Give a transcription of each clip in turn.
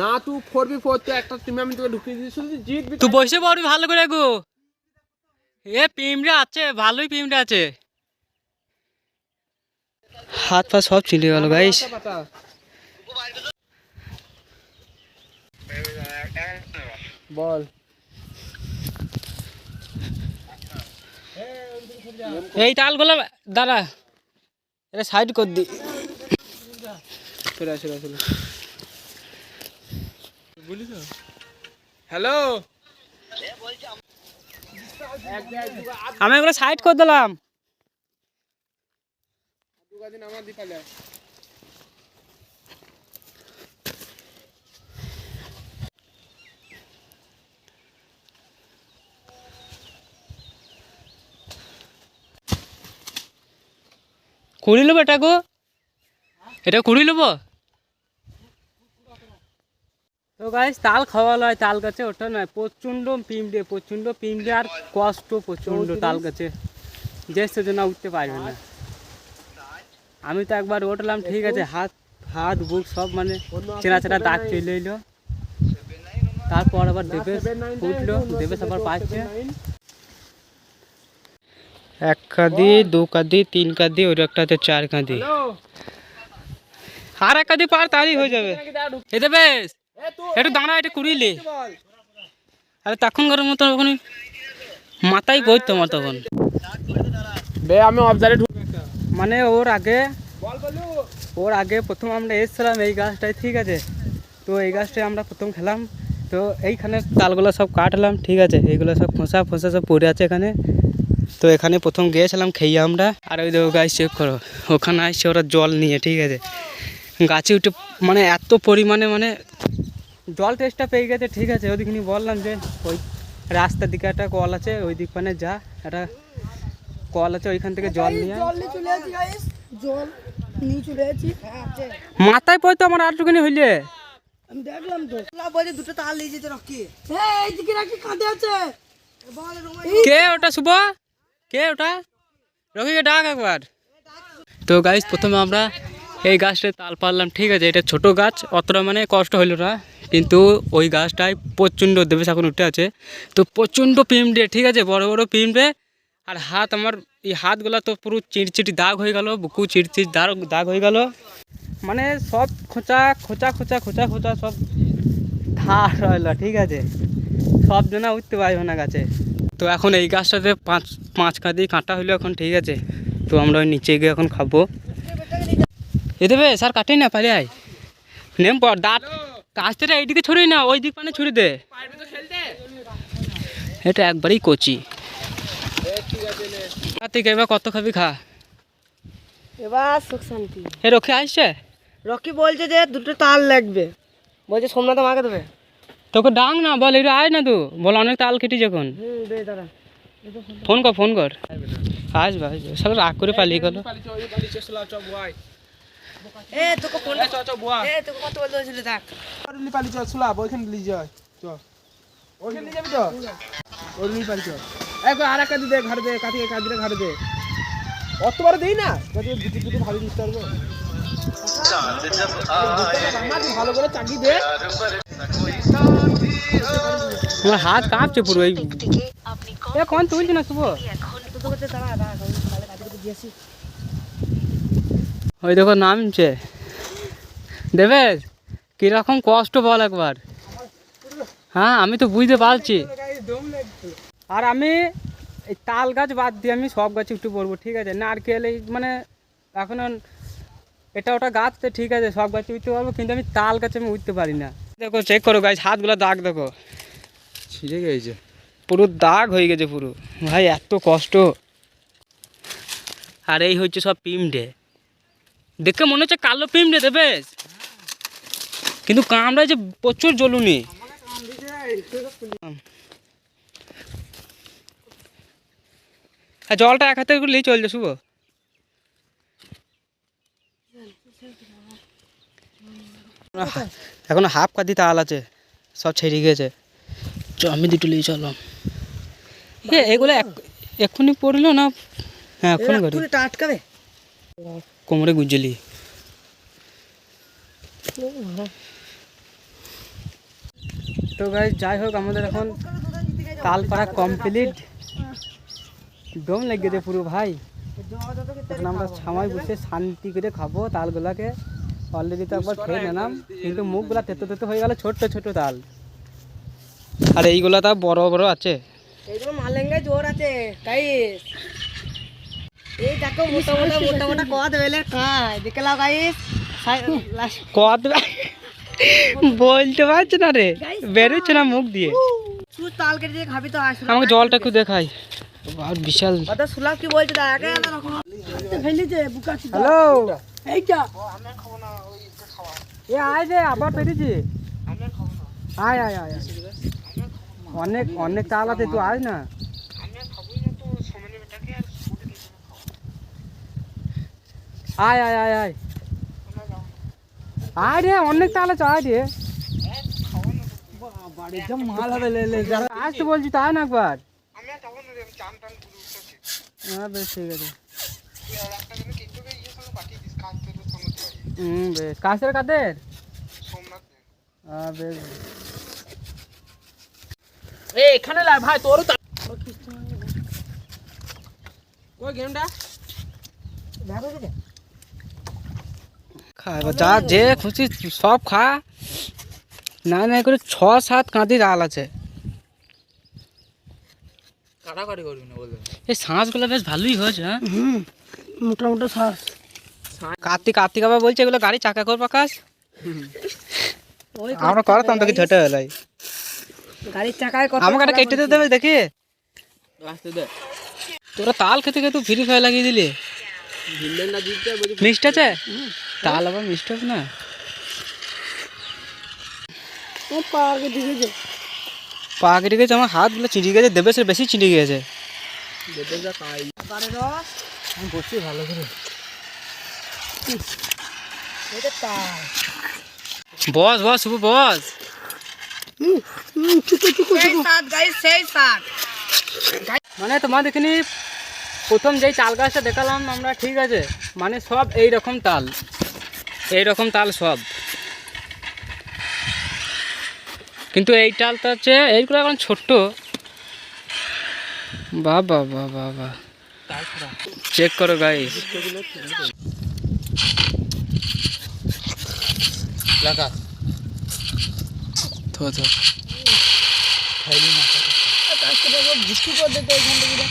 না তুই four B four তো একটা টিমে আমি তোকে ঢুকিয়ে দিয়েছি শুধু জিতবি। তুই বসে পড়বি ভালো করে গো। এ পিমড়ে আছে ভালোই পিমড়ে আছে। হাত পা সব ছিঁড়ে গেল গাইস বল। এই তালগুলো দাঁড়া। এটা সাইড কর দি। চলে আসো চলে আসো বলিস হ্যালো? আমি এগুলো সাইড করে দিলাম। দিন আমার দিপালে কুড়ি নেব এটা গো। এটা কুড়ি নেব তো গাইস তাল খাওয়া হয় তাল গাছে ওটা নয় প্রচণ্ড পিমড়ে প্রচণ্ড পিমড়ে আর কষ্ট প্রচণ্ড তাল গাছে। যে সেজন্য উঠতে পারবে না। আমি তো একবার উঠলাম ঠিক আছে হাত হাত বুক সব মানে চেনা চেনা দাগ চলে এলো। তারপর আবার দেবে উঠল দেবে আবার পাচ্ছে। এক কাঁদি দু কাঁদি তিন কাঁদি ওই একটাতে চার কাঁদি। আর এক কাঁদি পার তারই হয়ে যাবে। এতে বেশ এ তুই একটু দাঁড়া একটু কুড়িলি। আরে তখন করার মতো ওখানে মাথায় গইতো আমার তখন। বে আমি অবজারে ঢুক মানে ওর আগে ওর আগে প্রথম আমরা এসেছিলাম এই গাছটায় ঠিক আছে? তো এই গাছটায় আমরা প্রথম খেলাম। তো এইখানে তালগুলো সব কাটলাম ঠিক আছে? এইগুলো সব ফোঁসা ফোঁসা সব পড়ে আছে এখানে। তো এখানে প্রথম গিয়েছিলাম খেয়ে আমরা। আর ওই দেখো গাছ চেক করো ওখানে আসছে ওরা জল নিয়ে ঠিক আছে? গাছে উঠে মানে এত পরিমাণে মানে জল টেস্টটা পেয়ে গেছে ঠিক আছে। ওদিকে নিয়ে বললাম যে ওই রাস্তার দিকে একটা কল আছে ওই দিক মানে যা একটা কল আছে ওইখান থেকে জল নিয়ে জল নিয়ে চলে মাথায় পড়তো আমার আটটুখানি হইলে। আমি দেখলাম তো। বলে দুটো তাল নিয়ে যেতে রকি। হ্যাঁ এইদিকে রাখি কাঁদে আছে। কে ওটা শুভ? কে ওটা? রকিকে ডাক একবার। তো গাছ প্রথমে আমরা এই গাছটায় তাল পারলাম ঠিক আছে। এটা ছোট গাছ অতটা মানে কষ্ট হইল না। কিন্তু ওই গাছটায় প্রচণ্ড দেবেশ এখন উঠে আছে। তো প্রচণ্ড পিমড়ে ঠিক আছে? বড় বড় পিমড়ে আর হাত আমার, এই হাতগুলো তো পুরো চিটচিটি দাগ হয়ে গেল, বুকু চিটচিট দাগ দাগ হয়ে গেল। মানে সব খোঁচা খোঁচা খোঁচা খোঁচা খোঁচা সব ধার রইল ঠিক আছে? সব জনা উঠতে পারবে না গাছে। তো এখন এই গাছটাতে পাঁচ পাঁচ কাঁদি কাঁটা হইল এখন, ঠিক আছে? তো আমরা ওই নিচে গিয়ে এখন খাব। এ দেবে, স্যার কাটে না পারে আয়। নেম পর, দাঁত। কাছটা এইদিকে ছড়িয়ে না ওই দিক মানে ছুড়ে দে। এটা একবারই কচি। এবার কত খাবি খা। এবার সুখ শান্তি। এ রক্ষে আসছে? রকি বলছে যে দুটো তাল লাগবে। বলছে সোমনাথ আমাকে দেবে। তোকে ডাং না বল এটা আয় না তো। বল অনেক তাল কেটে যখন ফোন কর ফোন কর। আসবে আসবে। সালা রাগ করে পালিয়ে গেল। এ তোকে ফোন চ চ বুয়া। এ তোকে কত বলতে হয়েছিল দেখ ওরলি পালিছ চলা ওইখানে লিয়ে যায় চ। ওইখানে নিয়ে যাবি তো এক আর একটা দে দে কাটিয়ে দে। অত বড় দেই না? ভালো দিতে পারব ভালো করে চাকি দে। হাত কাঁপছে পুরো এই এ কোন তুলছি না শুভ? তো তোকে দাঁড়া দাঁড়া দিয়েছি ওই দেখো নামছে। দেবেশ কীরকম কষ্ট বল একবার। হ্যাঁ আমি তো বুঝতে পারছি। আর আমি এই তাল গাছ বাদ দিয়ে আমি সব গাছে উঠে পড়ব ঠিক আছে? নারকেল এই মানে এখন এটা ওটা গাছ তো ঠিক আছে সব গাছে উঠতে পারব কিন্তু আমি তাল গাছে আমি উঠতে পারি না। দেখো চেক করো গাছ হাতগুলো দাগ দেখো। ছিঁড়ে গেছে। পুরো দাগ হয়ে গেছে পুরো। ভাই এত কষ্ট। আর এই হচ্ছে সব পিমডে দেখে মনে হচ্ছে কালো পিমডে দেবে কিন্তু কামড়ায় যে প্রচুর জ্বলুনি। আর জলটা এক হাতে করলেই চলছে শুভ। এখন হাফ কাদি তাল আছে সব ছেড়ে গেছে চ আমি দুটো নিয়ে চললাম। এ এগুলো এক- এক্ষুনি পড়ল না? হ্যাঁ করি টাটকাবে। কোমরে গুজলি। তো গাই যাই হোক, আমাদের এখন তাল পাড়া কমপ্লিট দম লেগে পুরো ভাই। এখন আমরা ছামাই বসে শান্তি করে খাব তালগুলাকে। অলরেডি তো একবার খেয়ে নিলাম, কিন্তু মুখগুলা তেতো তেতো হয়ে গেল, ছোট্ট ছোট তাল। আর এইগুলা তা বড় বড় আছে। এইগুলো মালেঙ্গায় জোর আছে তাই এই দেখো মোটা মোটা মোটা মোটা কদ বেলে খায় দেখে লাও গাইস কত বলতে পারছে না রে। বেরোচ্ছে না মুখ দিয়ে। তুই তাল কেটে দিয়ে খাবি তো আসলে আমাকে জলটা একটু দেখাই। আর বিশাল সুলাভ কি বলছে? দেখ। আগে ফেলিছে বুকা হ্যালো। এইটা এ আয় যে আবার পেরেছি আয় আয় আয় আয়। অনেক অনেক তাল আছে তুই আয় না। আয় আয় আয় আয়। আয় রে অনেক তাল আছে আয় রে। মাল হবে লে লে আজ বলছি তাই না একবার? হ্যাঁ বেশ ঠিক আছে। হুম বেশ। কাছের কাদের? হ্যাঁ বেশ। এই এখানে লাই ভাই তোরও তা- ওই গেমটা? খা এবার যা যে খুশি সব খা। না না করে ছ সাত কাঁদি ডাল আছে। কাটাকাটি করবি না এই বেশ ভালোই হয়েছে হ্যাঁ? হুম মোটা মোটা শ্বাস কার্তিক কার্তিক আবার বলছে এগুলো গাড়ি চাকা করবা কাজ ওই আমরা করতাম তোকে ছোট বেলায় গাড়ির চাকায় আমাকে একটা কেটে দিতে দেবে দেখি। তোরা তাল খেতে খেতে ফ্রি ফায়ার লাগিয়ে দিলি। মিষ্টি আছে? তাল আবার মিষ্টি না? ও পাকে দিকে পা আমার হাতগুলো চিড়ি গেছে দেবেশের বেশি চিড়ি গেছে। যেতে যা খাই বারে রস। আমি বসছি ভালো করে। বস বস শুভ বস। মানে তোমার দেখিনি প্রথম যেই তাল গাছটা দেখালাম আমরা ঠিক আছে? মানে সব এই রকম তাল। এই রকম তাল সব। কিন্তু এই তালটা হচ্ছে এইগুলো এখন ছোট্ট। বাহ বাহ বাহ চেক করো গাইস লাগা থো থো ভুট্টি করে দিতে এখান থেকে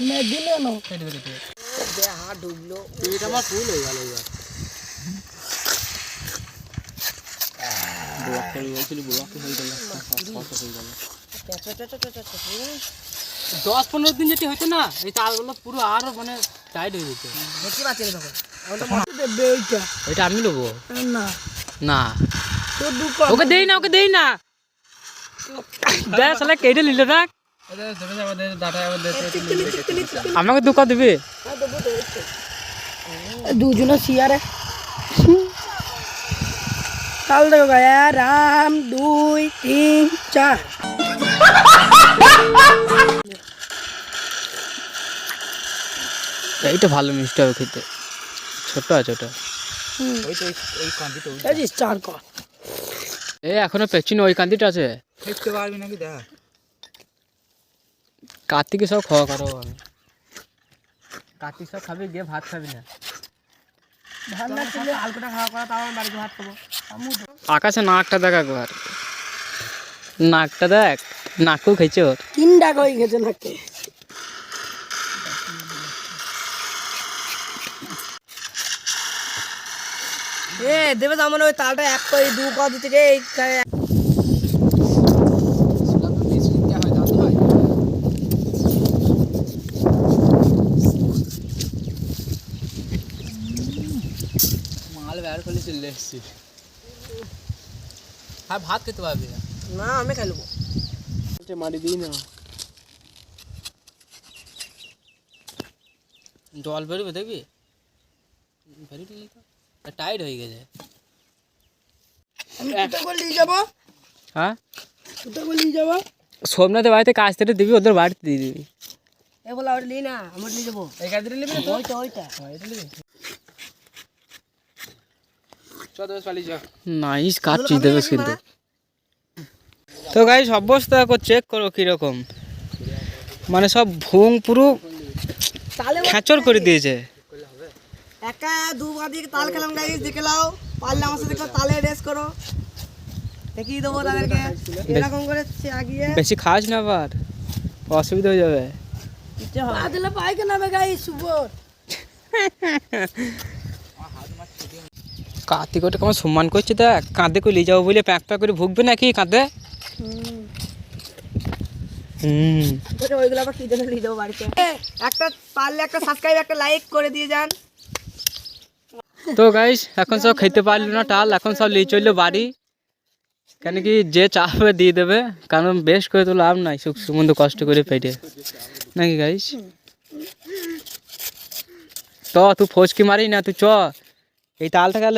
मैं दिले नो दे हाथ डूबलो এটা আমার ফুল হয়ে গেল এবার ব্লক করে বলছিলি ব্লক হয়ে গেল কত হয়ে গেল দশ পনেরো দিন যেটি হতো না এই তালগুলো পুরো আরো মানে টাইট হয়ে যেত দেখতে পাচ্ছি তখন এখন তো মাটি দেবে এইটা এটা আমি নেবো না না তো দুঃখ ওকে দেই না ওকে দেই না দেখ সালে কেটে নিলে দেখ আমাকে দুকা দিবি? দুজনে শিয়ারে। কাল দেখো গায়া রাম দুই তিন চার। এইটা ভালো মিষ্টি হবে খেতে। ছোট আছে ওটা। এই চার কর এ এখনও পেছনে ওই কান্দিটা আছে? দেখতে পারবি নাকি দেখ। কার্তিকে সব খাওয়া করো কার্তিক সব খাবি গিয়ে ভাত খাবি না। ভাত না খেলে আলকুটা খাওয়া করা তাও আমি বাড়িতে ভাত খাব। আকাশে নাকটা দেখ একবার। নাকটা দেখ নাকও খেয়েছে ওর। তিন ডাক হয়ে গেছে নাকি। এ দেবে আমার ওই তালটা এক করে দু কদ থেকে এই মাল বের করলে চলে এসছি হ্যাঁ ভাত খেতে পারবি না না আমি খেলব মাটি দিই না জল বেরোবে দেখবি বেরোবি তো টাইট হয়ে গেছে আমি কোথায় করে নিয়ে যাব হ্যাঁ কোথায় করে নিয়ে যাব সোমনাথের বাড়িতে কাজ থেকে দিবি ওদের বাড়িতে দিয়ে দিবি এ বলা ওটা নিই না আমরা নিয়ে যাব এই কাজটা নিবি না তো ওইটা ওইটা হ্যাঁ, এটা নিবি চ দোষ পালিয়ে যা নাইস কিন্তু। তো গাইস অবস্থা দেখো চেক করো কীরকম। মানে সব ভুং পুরো খেচর করে দিয়েছে। একা দিয়ে তাল খেলাম গাইস দেখে লাও পারলে আমার সাথে তালে রেস করো। দেখিয়ে দেবো তাদেরকে। এরকম করে আগিয়ে। বেশি খাস না আবার। অসুবিধা হয়ে যাবে। দিলে পাইকে নামে গাইস সুবর কার্তিক ওটা কেমন সম্মান করছে দেখ কাঁধে করে নিয়ে যাব বলে প্যাক প্যাক করে ভুগবে নাকি কাঁধে হুম। ওইগুলো আবার কি জন্য নিয়ে যাব বাড়িতে একটা পারলে একটা সাবস্ক্রাইব একটা লাইক করে দিয়ে যান। তো গাইস এখন সব খেতে পারল না টাল এখন সব নিয়ে চলল বাড়ি। কেন কি যে চাপে দিয়ে দেবে কারণ বেশ করে তো লাভ নাই সুখ সুমন্দ কষ্ট করে পেটে। নাকি গাইস তো তুই ফচকি মারি না তুই চ। এই তালটা কে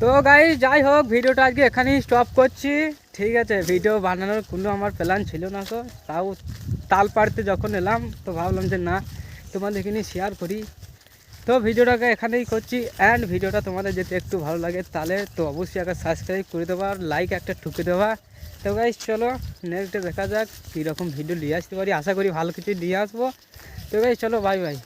তো গাই যাই হোক ভিডিওটা আজকে এখানেই স্টপ করছি। ঠিক আছে ভিডিও বানানোর কোনো আমার প্ল্যান ছিল না তো। তাও তাল পাড়তে যখন এলাম তো ভাবলাম যে না তোমাদেরকে নিয়ে শেয়ার করি। তো ভিডিওটাকে এখানেই করছি। অ্যান্ড ভিডিওটা তোমাদের যদি একটু ভালো লাগে তাহলে তো অবশ্যই একটা সাবস্ক্রাইব করে দেবা আর লাইক একটা ঠুকে দেবা। তো গাইজ চলো নেক্সটে দেখা যাক কীরকম ভিডিও নিয়ে আসতে পারি। আশা করি ভালো কিছু নিয়ে আসব। তো গাইজ চলো বাই বাই